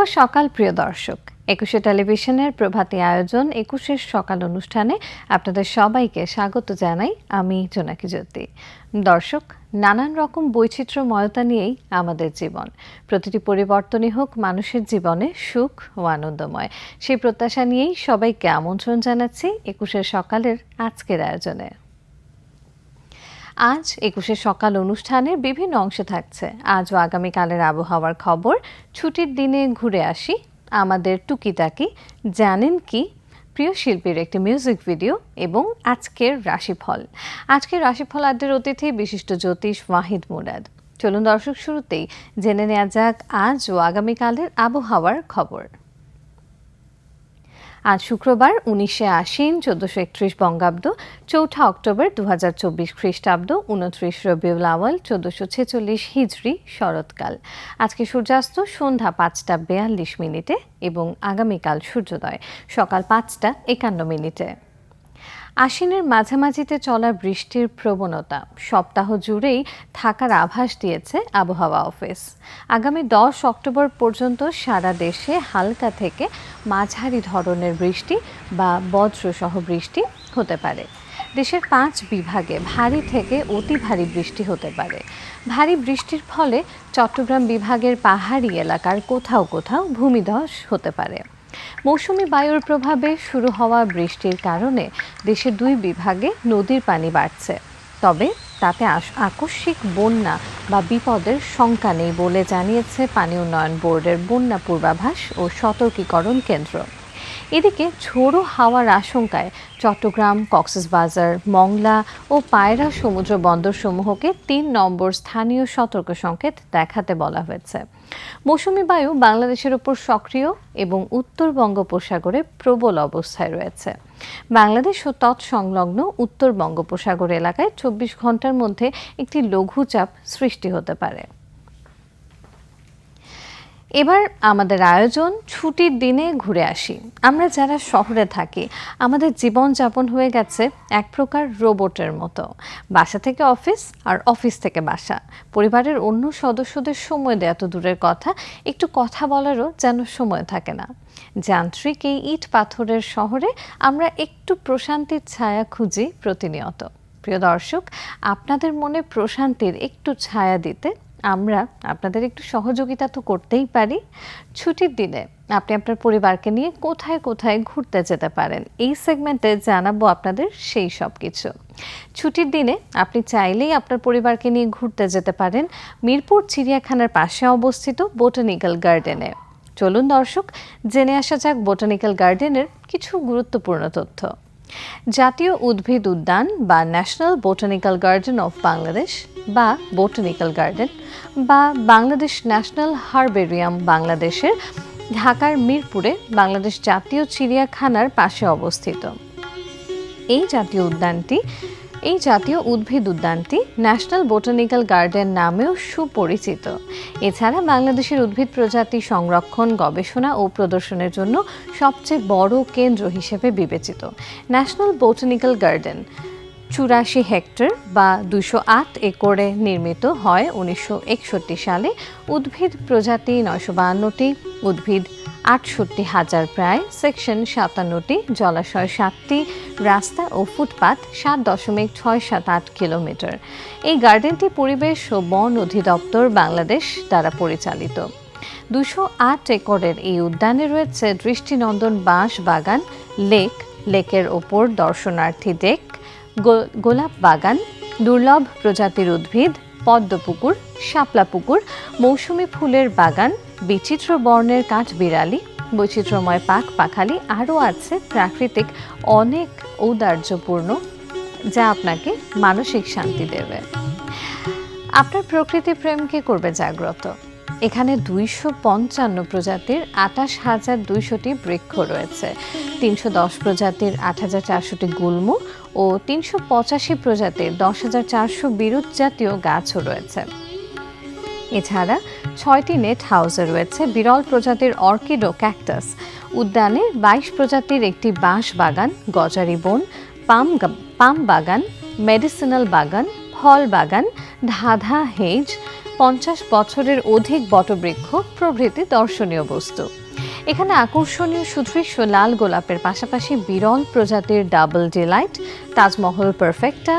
শুভ সকাল, প্রিয় দর্শক। একুশে টেলিভিশনের প্রভাতী আয়োজন একুশের সকাল অনুষ্ঠানে আপনাদের সবাইকে স্বাগত জানাই আমি জোনাকি জ্যোতি। দর্শক, নানান রকম বৈচিত্র্যময়তা নিয়েই আমাদের জীবন। প্রতিটি পরিবর্তনই হোক মানুষের জীবনে সুখ ও আনন্দময়। সেই প্রত্যাশা নিয়েই সবাইকে আমন্ত্রণ জানাচ্ছি একুশের সকালের আজকের আয়োজনে। আজ একুশে সকাল অনুষ্ঠানের বিভিন্ন অংশে থাকছে। আজ ও আগামীকালের আবহাওয়ার খবর। ছুটির দিনে ঘুরে আসি। আমাদের টুকিটাকি, জানেন কি? প্রিয় শিল্পীর একটি মিউজিক ভিডিও এবং আজকের রাশিফল। আজকের রাশিফল আদ্যের অতিথি বিশিষ্ট জ্যোতিষ ওয়াহিদ মুরাদ। চলুন দর্শক শুরুতেই জেনে নেওয়া যাক আজ ও আগামীকালের আবহাওয়ার খবর। আজ শুক্রবার উনিশে আশ্বিন চোদ্দশো একত্রিশ বঙ্গাব্দ, চৌঠা অক্টোবর দু হাজার চব্বিশ খ্রিস্টাব্দ, উনত্রিশ রবিউল আওয়াল চোদ্দশো ছেচল্লিশ হিজড়ি শরৎকাল। আজকে সূর্যাস্ত সন্ধ্যা পাঁচটা বেয়াল্লিশ মিনিটে এবং আগামীকাল সূর্যোদয় সকাল পাঁচটা একান্ন মিনিটে। আশ্বিনের মাঝামাঝিতে চলা বৃষ্টির প্রবণতা। সপ্তাহ জুড়েই থাকার আভাস দিয়েছে আবহাওয়া অফিস। আগামী দশ অক্টোবর পর্যন্ত সারা দেশে হালকা থেকে মাঝারি ধরনের বৃষ্টি বা বজ্রসহ বৃষ্টি হতে পারে। দেশের পাঁচ বিভাগে ভারী থেকে অতি ভারী বৃষ্টি হতে পারে। ভারী বৃষ্টির ফলে চট্টগ্রাম বিভাগের পাহাড়ি এলাকার কোথাও কোথাও ভূমিধস হতে পারে। মৌসুমি বায়ুর প্রভাবে শুরু হওয়া বৃষ্টির কারণে দেশের দুই বিভাগে নদীর পানি বাড়ছে। তবে তাতে আকস্মিক বন্যা বা বিপদের শঙ্কা নেই বলে জানিয়েছে পানি উন্নয়ন বোর্ডের বন্যা পূর্বাভাস ও সতর্কীকরণ কেন্দ্র। এদিকে ঝোড়ো হাওয়ার আশঙ্কায় চট্টগ্রাম, কক্সবাজার, মংলা ও পায়রা সমুদ্র বন্দরসমূহকে তিন নম্বর স্থানীয় সতর্ক সংকেত দেখাতে বলা হয়েছে। মৌসুমি বায়ু বাংলাদেশের ওপর সক্রিয় এবং উত্তর বঙ্গোপসাগরে প্রবল অবস্থায় রয়েছে। বাংলাদেশ ও তৎসংলগ্ন উত্তর বঙ্গোপসাগর এলাকায় চব্বিশ ঘণ্টার মধ্যে একটি লঘুচাপ সৃষ্টি হতে পারে। এবার আমাদের আয়োজন ছুটির দিনে ঘুরে আসি। আমরা যারা শহরে থাকি, আমাদের জীবনযাপন হয়ে গেছে এক প্রকার রোবটের মতো। বাসা থেকে অফিস আর অফিস থেকে বাসা। পরিবারের অন্য সদস্যদের সময় দেয় এত দূরের কথা, একটু কথা বলারও যেন সময় থাকে না। যান্ত্রিক এই ইট পাথরের শহরে আমরা একটু প্রশান্তির ছায়া খুঁজি প্রতিনিয়ত। প্রিয় দর্শক, আপনাদের মনে প্রশান্তির একটু ছায়া দিতে আমরা আপনাদের একটু সহযোগিতা তো করতেই পারি। ছুটির দিনে আপনি আপনার পরিবারকে নিয়ে কোথায় কোথায় ঘুরতে যেতে পারেন, এই সেগমেন্টে জানাব আপনাদের সেই সব কিছু। ছুটির দিনে আপনি চাইলেই আপনার পরিবারকে নিয়ে ঘুরতে যেতে পারেন। মিরপুর চিড়িয়াখানার পাশে অবস্থিত বোটানিক্যাল গার্ডেনে। চলুন দর্শক, জেনে আসা যাক বোটানিক্যাল গার্ডেনের কিছু গুরুত্বপূর্ণ তথ্য। জাতীয় উদ্ভিদ উদ্যান বা national botanical garden of Bangladesh বা বোটানিক্যাল গার্ডেন বা বাংলাদেশ ন্যাশনাল হারবেরিয়াম বাংলাদেশের ঢাকার মিরপুরে বাংলাদেশ জাতীয় চিড়িয়াখানার পাশে অবস্থিত। এই জাতীয় উদ্যানটি এই জাতীয় উদ্ভিদ উদ্যানটি ন্যাশনাল বোটানিক্যাল গার্ডেন নামেও সুপরিচিত। এছাড়া বাংলাদেশের উদ্ভিদ প্রজাতি সংরক্ষণ, গবেষণা ও প্রদর্শনের জন্য সবচেয়ে বড় কেন্দ্র হিসেবে বিবেচিত। ন্যাশনাল বোটানিক্যাল গার্ডেন চুরাশি হেক্টর বা দুশো আট একরে নির্মিত হয় উনিশশো একষট্টি সালে। উদ্ভিদ প্রজাতি নয়শো বাহান্নটি, উদ্ভিদ আটষট্টি হাজার প্রায় সেকশন সাতান্নটি, জলাশয় সাতটি, রাস্তা ও ফুটপাত সাত দশমিক ছয় সাত আট কিলোমিটার। এই গার্ডেনটি পরিবেশ ও বন অধিদপ্তর বাংলাদেশ দ্বারা পরিচালিত। দুশো আট একরের এই উদ্যানে রয়েছে দৃষ্টিনন্দন বাঁশ বাগান, লেক, লেকের ওপর দর্শনার্থী ডেক গোলাপ বাগান, দুর্লভ প্রজাতির উদ্ভিদ, পদ্মপুকুর, শাপলা পুকুর, মৌসুমি ফুলের বাগান বিচিত্র বর্ণের কাঠ বিড়ালি বৈচিত্র্যময় পাক পাখালি আরও আছে প্রাকৃতিক অনেক ঔদার্যপূর্ণ যা আপনাকে মানসিক শান্তি দেবে। আপনার প্রকৃতি প্রেমকে করবে জাগ্রত। এখানে দুইশো পঞ্চান্ন প্রজাতির আঠাশ হাজার দুইশোটি বৃক্ষ রয়েছে, তিনশো দশ প্রজাতির আট হাজার চারশোটি গুল্ম ও তিনশো পঁচাশি প্রজাতির দশ হাজার চারশো বিরুৎ জাতীয় গাছও রয়েছে। এছাড়া ছয়টি নেট হাউসে রয়েছে, বিরল প্রজাতির অর্কিড ও ক্যাকটাস, উদ্যানে বাইশ প্রজাতির একটি বাঁশ বাগান, গজারি বন, পাম পাম বাগান, মেডিসিনাল বাগান, ফল বাগান, ধাঁধা হেজ, পঞ্চাশ বছরের অধিক বটবৃক্ষ, প্রভৃতি দর্শনীয় বস্তু। এখানে আকর্ষণীয় সুদৃশ্য লাল গোলাপের পাশাপাশি বিরল প্রজাতির double delight, Taj Mahal perfecta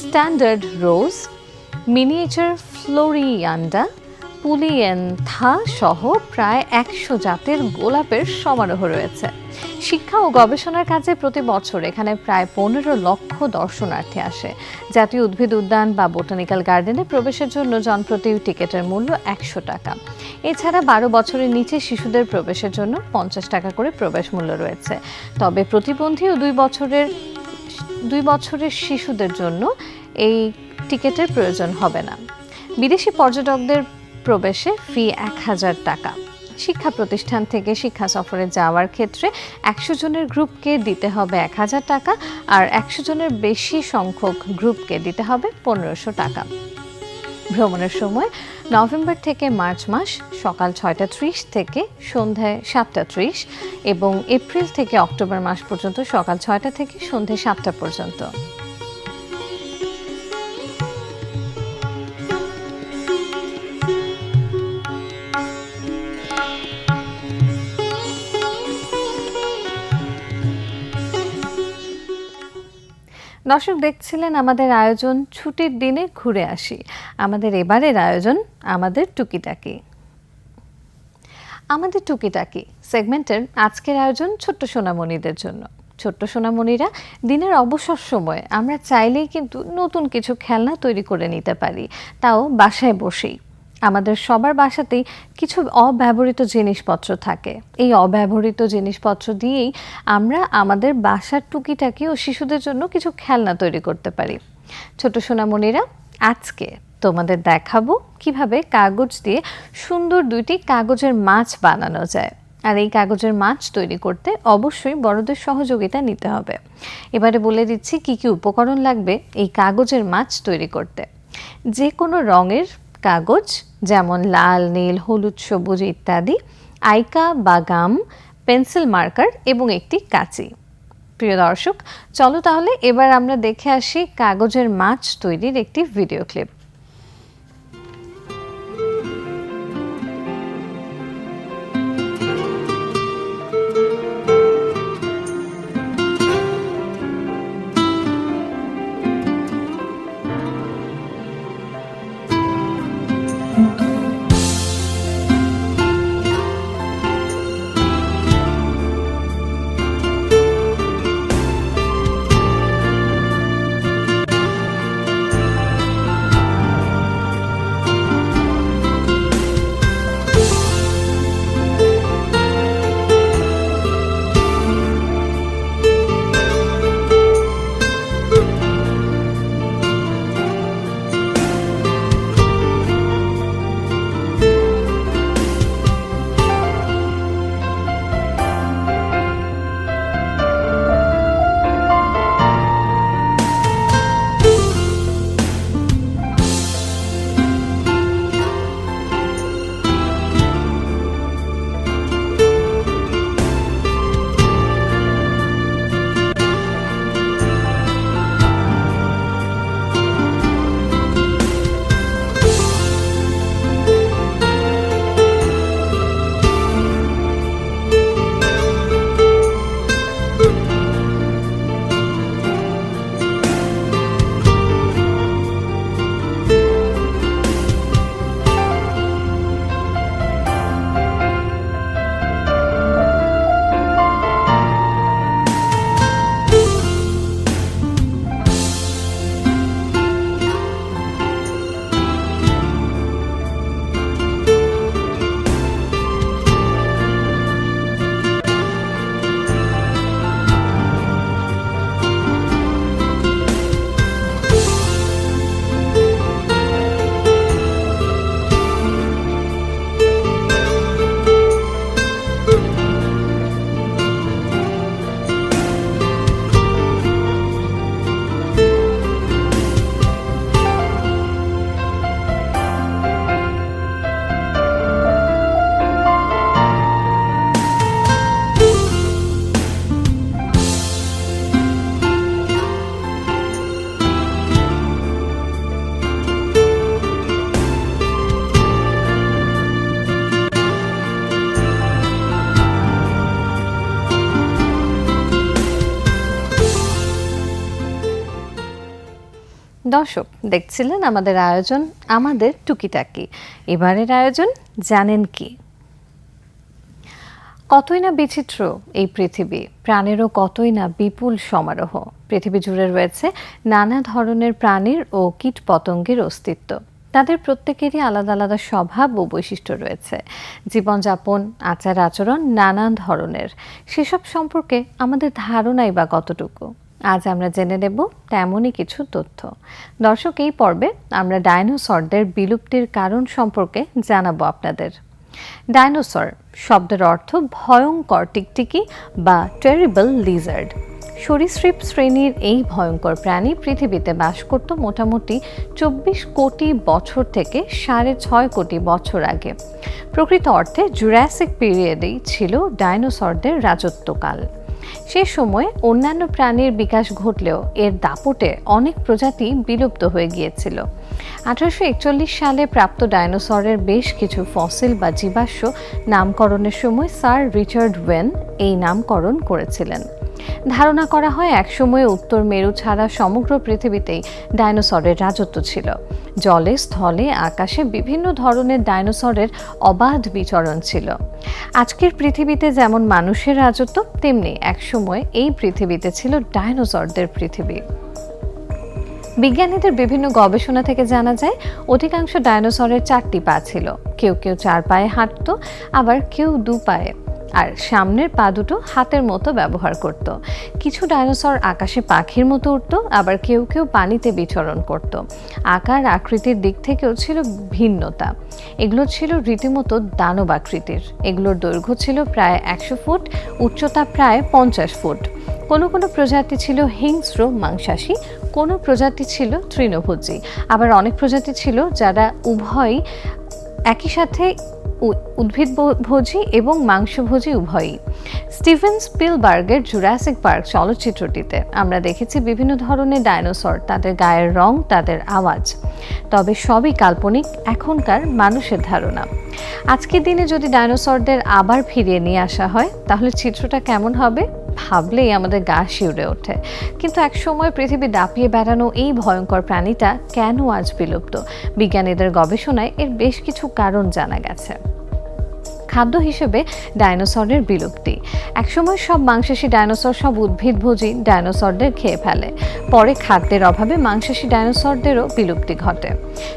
standard rose, miniature floribunda polyantha সহ প্রায় একশো জাতের গোলাপের সমারোহ রয়েছে। শিক্ষা ও গবেষণার কাজে প্রতি বছর এখানে প্রায় পনেরো লক্ষ দর্শনার্থী আসে। জাতীয় উদ্ভিদ উদ্যান বা বোটানিক্যাল গার্ডেনে প্রবেশের জন্য জনপ্রতি টিকিটের মূল্য একশো টাকা। এছাড়া বারো বছরের নিচে শিশুদের প্রবেশের জন্য পঞ্চাশ টাকা করে প্রবেশ মূল্য রয়েছে। তবে প্রতিবন্ধী ও দুই বছরের দুই বছরের শিশুদের জন্য এই টিকিটের প্রয়োজন হবে না। বিদেশি পর্যটকদের প্রবেশে ফি এক হাজার টাকা। শিক্ষা প্রতিষ্ঠান থেকে শিক্ষা সফরে যাওয়ার ক্ষেত্রে একশো জনের গ্রুপকে দিতে হবে এক হাজার টাকা আর একশো জনের বেশি সংখ্যক গ্রুপকে দিতে হবে পনেরোশো টাকা। ভ্রমণের সময় নভেম্বর থেকে মার্চ মাস সকাল ছয়টা ত্রিশ থেকে সন্ধ্যায় সাতটা ত্রিশ এবং এপ্রিল থেকে অক্টোবর মাস পর্যন্ত সকাল ছয়টা থেকে সন্ধ্যে সাতটা পর্যন্ত। দর্শক দেখছিলেন আমাদের আয়োজন ছুটির দিনে ঘুরে আসি। আমাদের এবারের আয়োজন আমাদের টুকিটাকি। আমাদের টুকিটাকি সেগমেন্টের আজকের আয়োজন ছোট্ট সোনামণিদের জন্য। ছোট্ট সোনামণিরা দিনের অবসর সময় আমরা চাইলেই কিন্তু নতুন কিছু খেলনা তৈরি করে নিতে পারি। তাও বাসায় বসেই। আমাদের সবার বাসাতেই কিছু অব্যবহৃত জিনিসপত্র থাকে। এই অব্যবহৃত জিনিসপত্র দিয়েই আমরা আমাদের বাসার টুকিটাকি ও শিশুদের জন্য কিছু খেলনা তৈরি করতে পারি। ছোট সোনামণিরা, আজকে তোমাদের দেখাবো কীভাবে কাগজ দিয়ে সুন্দর দুইটি কাগজের মাছ বানানো যায়। আর এই কাগজের মাছ তৈরি করতে অবশ্যই বড়দের সহযোগিতা নিতে হবে। এবারে বলে দিচ্ছি কি কি উপকরণ লাগবে এই কাগজের মাছ তৈরি করতে। যে কোনো রঙের কাগজ, যেমন লাল, নীল, হলুদ, সবুজ ইত্যাদি, আইকা বা গাম পেন্সিল মার্কার এবং একটি কাঁচি। প্রিয় দর্শক, চলো তাহলে এবার আমরা দেখে আসি কাগজের মাছ তৈরির একটি ভিডিও ক্লিপ। দর্শক, দেখছিলেন আমাদের আয়োজন আমাদের টুকিটাকি। এবারের আয়োজন জানেন কি? কতই না বিচিত্র এই পৃথিবী, প্রাণেরও কতই না বিপুল সমারোহ। পৃথিবী জুড়ে রয়েছে নানা ধরনের প্রাণীর ও কীট পতঙ্গের অস্তিত্ব। তাদের প্রত্যেকেরই আলাদা আলাদা স্বভাব ও বৈশিষ্ট্য রয়েছে। জীবনযাপন আচার আচরণ নানান ধরনের। সেসব সম্পর্কে আমাদের ধারণাই বা কতটুকু? আজ আমরা জেনে নেব তেমনই কিছু তথ্য। দর্শক, এই পর্বে আমরা ডাইনোসরদের বিলুপ্তির কারণ সম্পর্কে জানাব আপনাদের। ডাইনোসর শব্দের অর্থ ভয়ঙ্কর টিকটিকি বা টেরিবল লিজার্ড সরীসৃপ শ্রেণির এই ভয়ঙ্কর প্রাণী পৃথিবীতে বাস করত মোটামুটি চব্বিশ কোটি বছর থেকে সাড়ে ছয় কোটি বছর আগে। প্রকৃত অর্থে জুরাসিক পিরিয়ডেই ছিল ডাইনোসরদের রাজত্বকাল। সে সময় অন্যান্য প্রাণীর বিকাশ ঘটলেও এর দাপটে অনেক প্রজাতি বিলুপ্ত হয়ে গিয়েছিল। আঠারোশো একচল্লিশ সালে প্রাপ্ত ডাইনোসরের বেশ কিছু ফসিল বা জীবাশ্ম নামকরণের সময় স্যার রিচার্ড ওয়েন এই নামকরণ করেছিলেন। ধারণা করা হয় একসময়ে উত্তর মেরু ছাড়া সমগ্র পৃথিবীতেই ডাইনোসরের রাজত্ব ছিল। জলে, স্থলে, আকাশে বিভিন্ন ধরনের ডাইনোসরের অবাধ বিচরণ ছিল। আজকের পৃথিবীতে যেমন মানুষের রাজত্ব, তেমনি একসময় এই পৃথিবীতে ছিল ডাইনোসরদের পৃথিবী। বিজ্ঞানীদের বিভিন্ন গবেষণা থেকে জানা যায়, অধিকাংশ ডাইনোসরের চারটি পা ছিল। কেউ কেউ চার পায়ে হাঁটত, আবার কেউ দু পায়ে। আর সামনের পা দুটো হাতের মতো ব্যবহার করত। কিছু ডাইনোসর আকাশে পাখির মতো উঠত আবার কেউ কেউ পানিতে বিচরণ করত। আকার আকৃতির দিক থেকেও ছিল ভিন্নতা। এগুলো ছিল রীতিমতো দানব আকৃতির। এগুলোর দৈর্ঘ্য ছিল প্রায় একশো ফুট, উচ্চতা প্রায় পঞ্চাশ ফুট। কোনো কোনো প্রজাতি ছিল হিংস্র মাংসাশী, কোনো প্রজাতি ছিল তৃণভোজী। আবার অনেক প্রজাতি ছিল যারা উভয়ই একই সাথে উদ্ভিদ ভোজি এবং মাংসভোজী উভয়ই। স্টিভেন স্পিলবার্গের জুরাসিক পার্ক চলচ্চিত্রটিতে আমরা দেখেছি বিভিন্ন ধরনের ডায়নোসর তাদের গায়ের রং, তাদের আওয়াজ। তবে সবই কাল্পনিক, এখনকার মানুষের ধারণা। আজকের দিনে যদি ডায়নোসরদের আবার ফিরিয়ে নিয়ে আসা হয়, তাহলে চিত্রটা কেমন হবে? ভাবলেই আমাদের গা শিউরে ওঠে। কিন্তু একসময় পৃথিবী দাপিয়ে বেড়ানো এই ভয়ঙ্কর প্রাণীটা কেন আজ বিলুপ্ত? বিজ্ঞানীদের গবেষণায় এর বেশ কিছু কারণ জানা গেছে। খাদ্য হিসেবে ডাইনোসরের বিলুপ্তি। একসময় সব মাংসাশী ডাইনোসর সব উদ্ভিদভোজী ডাইনোসরদের খেয়ে ফেলে। পরে খাদ্যের অভাবে মাংসাশী ডাইনোসরদেরও বিলুপ্তি ঘটে।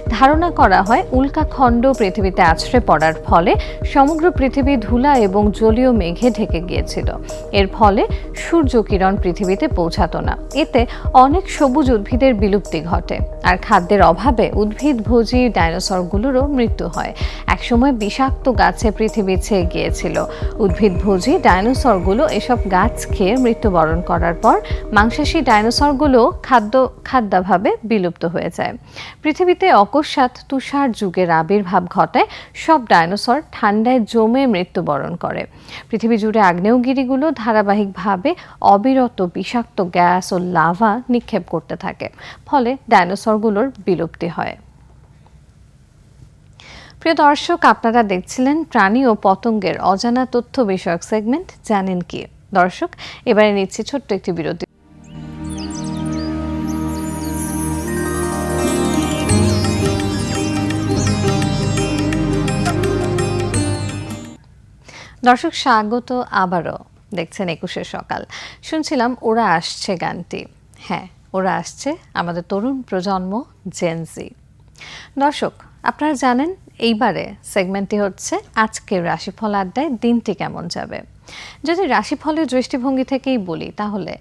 ধারণা করা হয় উল্কাখণ্ড পৃথিবীতে আছড়ে পড়ার ফলে সমগ্র পৃথিবী ধুলা এবং জলীয় মেঘে ঢেকে গিয়েছিল। এর ফলে সূর্যকিরণ পৃথিবীতে পৌঁছাতো না। এতে অনেক সবুজ উদ্ভিদের বিলুপ্তি ঘটে। আর খাদ্যের অভাবে উদ্ভিদভোজী ডাইনোসরগুলোরও মৃত্যু হয়। একসময় বিষাক্ত গাছে পৃথিবী বিছে গিয়েছিল। উদ্ভিদভোজী ডাইনোসরগুলো এসব গাছ খেয়ে মৃত্যুবরণ করার পর মাংসাশী ডাইনোসরগুলো খাদ্য, খাদ্যাভাবে বিলুপ্ত হয়ে যায়। পৃথিবীতে অকস্মাৎ তুষার যুগের আবির্ভাব ঘটায়, সব ডাইনোসর ঠান্ডায় জমে মৃত্যুবরণ করে। পৃথিবী জুড়ে আগ্নেয়গিরিগুলো ধারাবাহিকভাবে অবিরত বিষাক্ত গ্যাস ও লাভা নিক্ষেপ করতে থাকে, ফলে ডাইনোসরগুলোর বিলুপ্তি হয়। প্রিয় দর্শক, আপনারা দেখছিলেন প্রাণী ও পতঙ্গের অজানা তথ্য বিষয়ক সেগমেন্ট, জানেন কি? দর্শক, এবারে নিচ্ছি ছোট্ট একটি বিরতি। দর্শক, স্বাগত আবারও। দেখছেন একুশে সকাল। শুনছিলাম, ওরা আসছে গানটি। হ্যাঁ ওরা আসছে আমাদের তরুণ প্রজন্ম জেনজি দর্শক, আপনারা জানেন এইবারে সেগমেন্টটি হচ্ছে আজকের রাশিফল আড্ডায় দিনটি কেমন যাবে? যদি রাশিফলের দৃষ্টিভঙ্গি থেকেই বলি তাহলে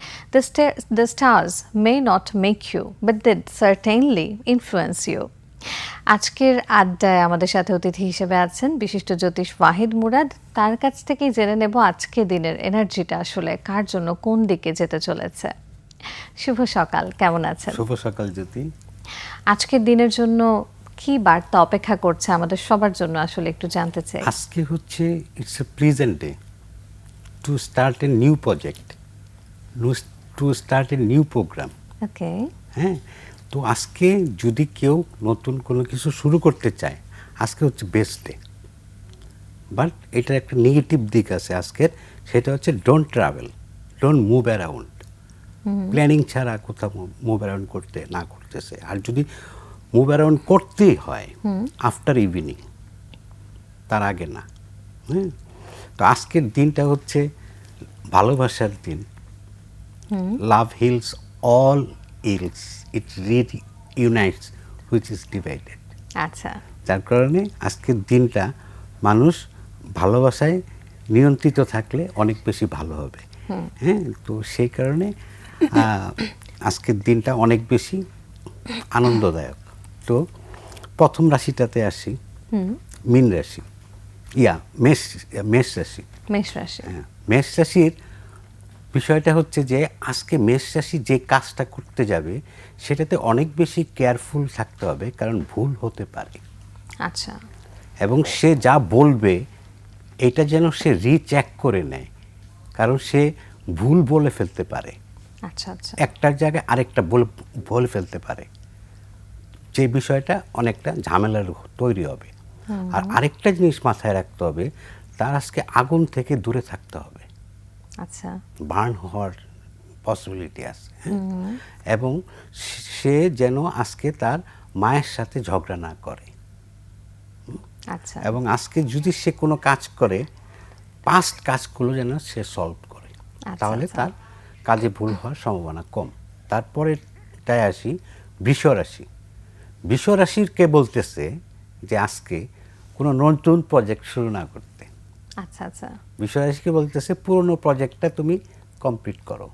the stars may not make you but they certainly influence you আজকের আড্ডায় আমাদের সাথে অতিথি হিসেবে আছেন বিশিষ্ট জ্যোতিষ ওয়াহিদ মুরাদ। তার কাছ থেকেই জেনে নেব আজকে দিনের এনার্জিটা আসলে কার জন্য কোন দিকে যেতে চলেছে। শুভ সকাল কেমন আছেন? শুভ সকাল জ্যোতি। আজকের দিনের জন্য কি বার্তা অপেক্ষা করছে আমাদের সবার জন্য আসলে একটু জানতে চাই। আজকে হচ্ছে it's a present day to start a new project to start a new program okay হ্যাঁ তো আজকে যদি কেউ নতুন কোনো কিছু শুরু করতে চায় আজকে হচ্ছে বেস্ট ডে বাট এটার একটা নেগেটিভ দিক আছে আজকের সেটা হচ্ছে don't travel don't move around planning ছাড়া কোথাও মুভ অ্যারাউন্ড করতে না করতেছে। আর যদি মুভ অ্যারাউন্ড করতেই হয় আফটার ইভিনিং তার আগে না হ্যাঁ? তো আজকের দিনটা হচ্ছে ভালোবাসার দিন। Love heals all ills it reunites which is divided আচ্ছা। যার কারণে আজকের দিনটা মানুষ ভালোবাসায় নিয়ন্ত্রিত থাকলে অনেক বেশি ভালো হবে। হ্যাঁ তো সেই কারণে আজকের দিনটা অনেক বেশি আনন্দদায়ক। তো প্রথম রাশিটাতে আসি। মিন রাশি। ইয়া মেষ মেষ রাশি। মেষ রাশি। হ্যাঁ, মেষ রাশির বিষয়টা হচ্ছে যে আজকে মেষ রাশি যে কাজটা করতে যাবে সেটাতে অনেক বেশি কেয়ারফুল থাকতে হবে কারণ ভুল হতে পারে। আচ্ছা। এবং সে যা বলবে এটা যেন সে রিচেক করে নেয় কারণ সে ভুল বলে ফেলতে পারে। আচ্ছা আচ্ছা। একটার জায়গায় আরেকটা বলে বলে ফেলতে পারে। যে বিষয়টা অনেকটা ঝামেলার তৈরি হবে। আর আরেকটা জিনিস মাথায় রাখতে হবে তার আজকে আগুন থেকে দূরে থাকতে হবে। আচ্ছা। বার্ন হওয়ার পসিবিলিটি আছে হ্যাঁ? এবং সে যেন আজকে তার মায়ের সাথে ঝগড়া না করে। আচ্ছা। এবং আজকে যদি সে কোনো কাজ করে পাস্ট কাজগুলো যেন সে সলভ করে আচ্ছা, তাহলে আচ্ছা। তার কাজে ভুল হওয়ার সম্ভাবনা কম। তারপরেটায় আসি বৃষ রাশি বৃষ রাশির কে বলতেছে যে আজকে কোনো নতুন প্রজেক্ট শুরু না করতে। আচ্ছা আচ্ছা। বিশ্বরাশিকে বলতেছে পুরনো প্রজেক্টটা তুমি কমপ্লিট করো।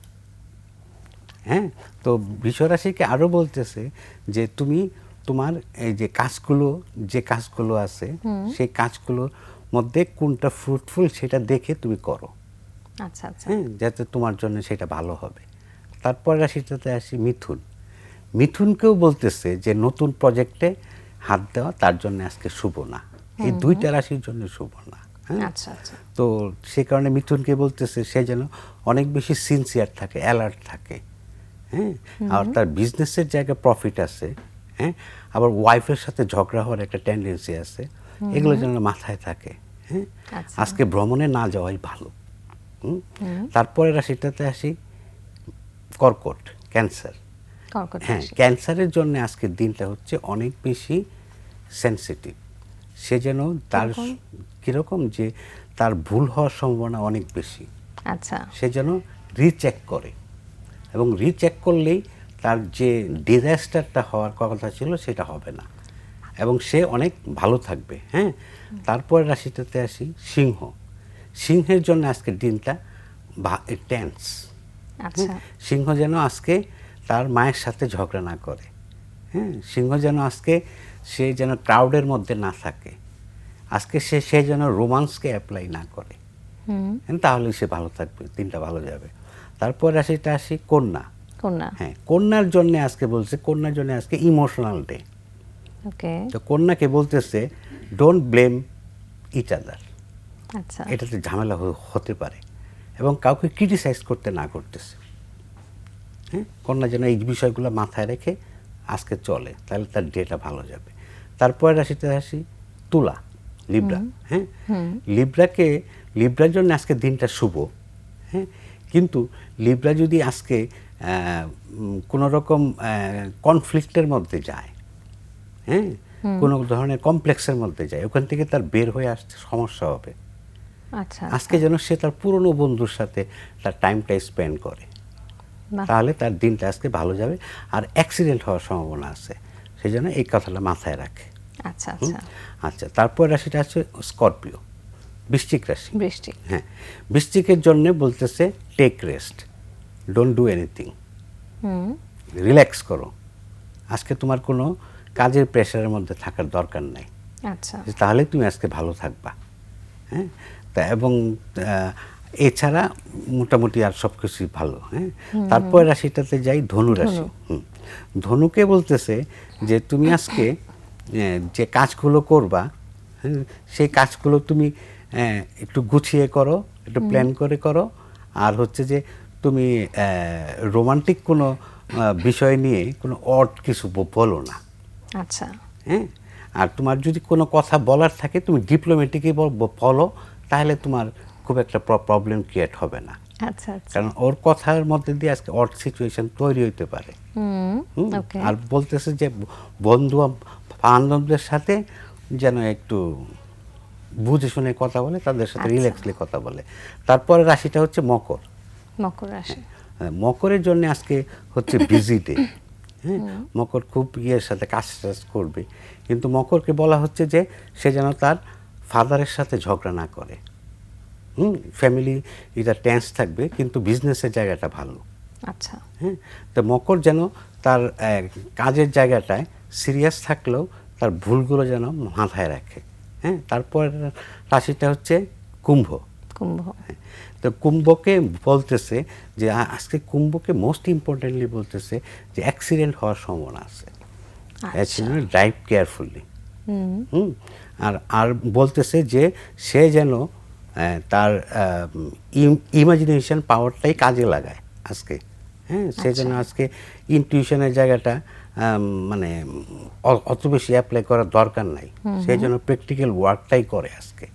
হ্যাঁ? তো বিশ্বরাশিকে আরও বলতেছে যে তুমি তোমার এই যে কাজগুলো যে কাজগুলো আছে সেই কাজগুলোর মধ্যে কোনটা ফ্রুটফুল সেটা দেখে তুমি করো। আচ্ছা আচ্ছা। হ্যাঁ? যাতে তোমার জন্য সেটা ভালো হবে। তারপর রাশিটাতে আসি মিথুন। মিথুনকেও বলতেছে যে নতুন প্রজেক্টে হাত দেওয়া তার জন্য আজকে শুভ না। এই দুইটা রাশির জন্য শুভ না হ্যাঁ। আচ্ছা আচ্ছা। তো সে কারণে মিথুনকে বলতেছে সে যেন অনেক বেশি সিনসিয়ার থাকে অ্যালার্ট থাকে হ্যাঁ। আর তার বিজনেসের জায়গায় প্রফিট আছে হ্যাঁ। আবার ওয়াইফের সাথে ঝগড়া হওয়ার একটা টেন্ডেন্সি আছে এগুলো যেন মাথায় থাকে হ্যাঁ। আচ্ছা। আজকে ভ্রমণে না যাওয়াই ভালো? তারপরে রাশিটাতে আসি কর্কট ক্যান্সার হ্যাঁ ক্যান্সারের জন্য আজকের দিনটা হচ্ছে অনেক বেশি সেন্সিটিভ সে যেন তার কীরকম যে তার ভুল হওয়ার সম্ভাবনা অনেক বেশি। আচ্ছা। সে যেন রিচেক করে এবং রিচেক করলেই তার যে ডিজাস্টারটা হওয়ার কথা ছিল সেটা হবে না। এবং সে অনেক ভালো থাকবে হ্যাঁ? তারপরে রাশিটাতে আসি সিংহ। সিংহের জন্য আজকের দিনটা টেন্স আচ্ছা। সিংহ যেন আজকে তার মায়ের সাথে ঝগড়া না করে। হ্যাঁ সিংহ যেন আজকে সে যেন ক্রাউডের মধ্যে না থাকে আজকে সে সে যেন রোমান্সকে অ্যাপ্লাই না করে। হ্যাঁ, তাহলেই সে ভালো থাকবে দিনটা ভালো যাবে। তারপর রাশিটা আসি কন্যা। কন্যা। হ্যাঁ কন্যার জন্য আজকে বলছে কন্যার জন্য আজকে ইমোশনাল ডে ওকে। তো কন্যাকে বলতেছে ডোন্ট ব্লেম ইট আদার আচ্ছা। এটাতে ঝামেলা হতে পারে। এবং কাউকে ক্রিটিসাইজ করতে না করতেছে। হ্যাঁ কন্যা যেন এই বিষয়গুলো মাথায় রেখে আজকে চলে তাহলে তার ডেটা ভালো যাবে। তারপরে রাশিতে আসি তুলা লিব্রা হ্যাঁ? লিব্রাকে লিব্রার জন্য আজকে দিনটা শুভ হ্যাঁ? কিন্তু লিব্রা যদি আজকে কোনো রকম কনফ্লিক্টের মধ্যে যায় হ্যাঁ? কোনো ধরনের কমপ্লেক্সের মধ্যে যায় ওখান থেকে তার বের হয়ে আসতে সমস্যা হবে। আচ্ছা আজকে যেন সে তার পুরনো বন্ধুর সাথে তার টাইমটা স্পেন্ড করে। তাহলে তার দিনটা আজকে ভালো যাবে আর অ্যাক্সিডেন্ট হওয়ার সম্ভাবনা আছে। সেই জন্য এই কথাটা মাথায় রাখে। আচ্ছা? আচ্ছা। আচ্ছা তারপর রাশিটা আছে স্করপিও বৃশ্চিক রাশি। বৃষ্টি হ্যাঁ বৃশ্চিকের জন্য বলতেছে take rest don't do anything hmm. Relax করো। আজকে তোমার কোনো কাজের প্রেশারের মধ্যে থাকার দরকার নাই। আচ্ছা। তাহলে তুমি আজকে ভালো থাকবা। হ্যাঁ তা এবং এছাড়া মোটামুটি আর সব কিছুই ভালো হ্যাঁ? তারপর রাশিটাতে যাই ধনু রাশি। হুম। ধনুকে বলতেছে যে তুমি আজকে যে কাজগুলো করবা হ্যাঁ, সেই কাজগুলো তুমি একটু গুছিয়ে করো একটু প্ল্যান করে করো। আর হচ্ছে যে তুমি রোমান্টিক কোনো বিষয় নিয়ে কোনো অড কিছু বলো না। আচ্ছা। হ্যাঁ? আর তোমার যদি কোনো কথা বলার থাকে তুমি ডিপ্লোমেটিকই বলো তাহলে তোমার খুব একটা প্রবলেম ক্রিয়েট হবে না। আচ্ছা আচ্ছা। কারণ ওর কথার মধ্যে দিয়ে আজকে অড সিচুয়েশন তৈরি হইতে পারে। আর বলতেছে যে বন্ধু বান্ধবদের সাথে যেন একটু বুঝে শুনে কথা বলে তাদের সাথে আচ্ছা। রিল্যাক্সলি কথা বলে। তারপরে রাশিটা হচ্ছে মকর। মকর রাশি। হ্যাঁ, মকরের জন্য আজকে হচ্ছে বিজি ডে হ্যাঁ মকর খুব ইয়ের সাথে কাজ টাজ করবে। কিন্তু মকরকে বলা হচ্ছে যে সে যেন তার ফাদারের সাথে ঝগড়া না করে। হুম ফ্যামিলি এটা টেন্স থাকবে কিন্তু বিজনেসের জায়গাটা ভালো। আচ্ছা। হ্যাঁ তো মকর যেন তার কাজের জায়গাটায় সিরিয়াস থাকলেও তার ভুলগুলো যেন মাথায় রাখে। হ্যাঁ তারপর রাশিটা হচ্ছে কুম্ভ। কুম্ভ। তো কুম্ভকে বলতেছে যে আজকে কুম্ভকে মোস্ট ইম্পর্টেন্টলি বলতেছে যে অ্যাক্সিডেন্ট হওয়ার সম্ভাবনা আছে। ড্রাইভ কেয়ারফুলি হুম আর আর বলতেছে যে সে যেন তার ইমাজিনেশন পাওয়ারটাই কাজে লাগায় আজকে। হ্যাঁ সে যেন আজকে ইনটিউশনের জায়গাটা মানে অত বেশি অ্যাপ্লাই করার দরকার নাই। সেই জন্য প্র্যাকটিক্যাল ওয়ার্কটাই করে আজকে।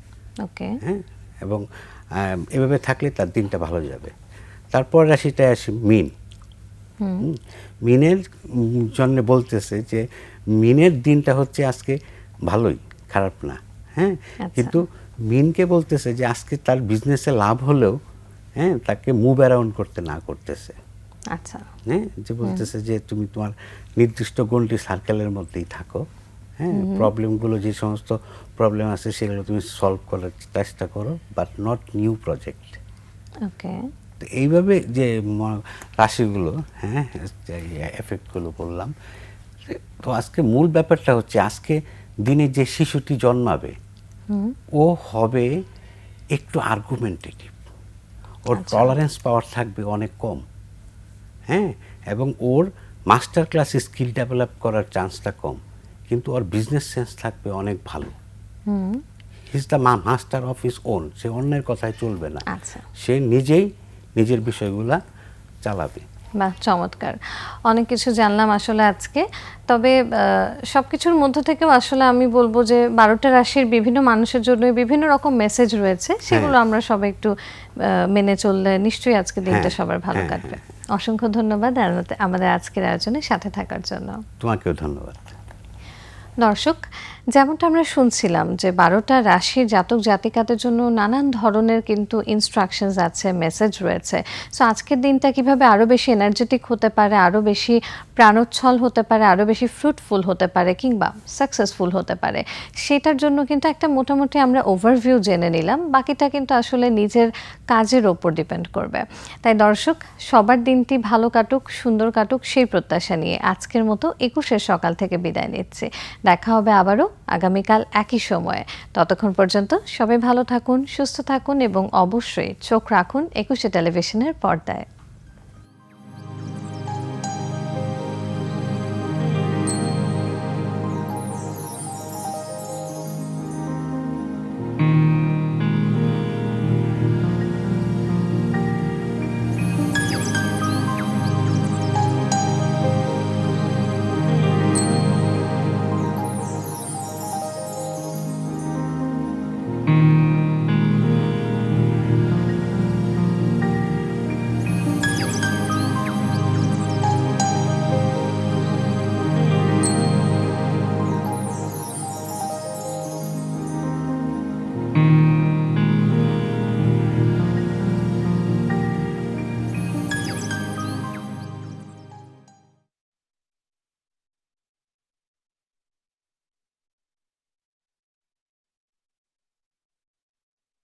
ওকে। হ্যাঁ এবং এভাবে থাকলে তার দিনটা ভালো যাবে। তারপর রাশিটায় আসি মিন। মিনের জন্য বলতেছে যে মিনের দিনটা হচ্ছে আজকে ভালোই খারাপ না। হ্যাঁ আচ্ছা। কিন্তু মিনকে বলতেছে যে আজকে তার বিজনেসে লাভ হলেও হ্যাঁ তাকে মুভ অ্যারাউন্ড করতে না করতেছে। আচ্ছা। হ্যাঁ যে বলতেছে যে তুমি তোমার নির্দিষ্ট গোলটি সার্কেলের মধ্যেই থাকো। হ্যাঁ প্রবলেমগুলো যে সমস্ত প্রবলেম আছে সেগুলো তুমি সলভ করার চেষ্টা করো but not new project okay তো এইভাবে যে রাশিগুলো হ্যাঁ এফেক্টগুলো বললাম তো আজকে মূল ব্যাপারটা হচ্ছে আজকে দিনে যে শিশুটি জন্মাবে ও হবে একটু আর্গুমেন্টেটিভ ওর টলারেন্স পাওয়ার থাকবে অনেক কম। হ্যাঁ? এবং ওর মাস্টার ক্লাস স্কিল ডেভেলপ করার চান্সটা কম। কিন্তু ওর বিজনেস সেন্স থাকবে অনেক ভালো। He's the master of his own সে অন্যের কথায় চলবে না। আচ্ছা। সে নিজেই নিজের বিষয়গুলা চালাবে। বাহ চমৎকার। অনেক কিছু জানলাম আসলে আজকে। তবে সব কিছুর মধ্য থেকেও আসলে আমি বলব যে বারোটা রাশির বিভিন্ন মানুষের জন্য বিভিন্ন রকম মেসেজ রয়েছে। সেগুলো আমরা সবাই একটু মেনে চললে নিশ্চয়ই আজকে দিনটা হ্যাঁ, সবার ভালো হ্যাঁ, কাটবে। অসংখ্য ধন্যবাদ আমাদের- আমাদের আজকের আয়োজনে সাথে থাকার জন্য। তোমাকেও ধন্যবাদ। দর্শক যেমনটা আমরা শুনছিলাম যে বারোটা রাশির জাতক জাতিকাদের জন্য নানান ধরনের কিন্তু ইনস্ট্রাকশনস আছে মেসেজ রয়েছে। সো আজকের দিনটা কীভাবে আরও বেশি এনার্জেটিক হতে পারে আরও বেশি প্রাণোচ্ছল হতে পারে আরও বেশি ফ্রুটফুল হতে পারে কিংবা সাকসেসফুল হতে পারে, সেটার জন্য কিন্তু একটা মোটামুটি আমরা ওভারভিউ জেনে নিলাম। বাকিটা কিন্তু আসলে নিজের কাজের ওপর ডিপেন্ড করবে। তাই দর্শক, সবার দিনটি ভালো কাটুক, সুন্দর কাটুক, সেই প্রত্যাশা নিয়ে আজকের মতো একুশের সকাল থেকে বিদায় নিচ্ছি। দেখা হবে আবারও আগামীকাল একই সময়ে। ততক্ষণ পর্যন্ত সবাই ভালো থাকুন, সুস্থ থাকুন এবং অবশ্যই চোখ রাখুন একুশে টেলিভিশনের পর্দায়।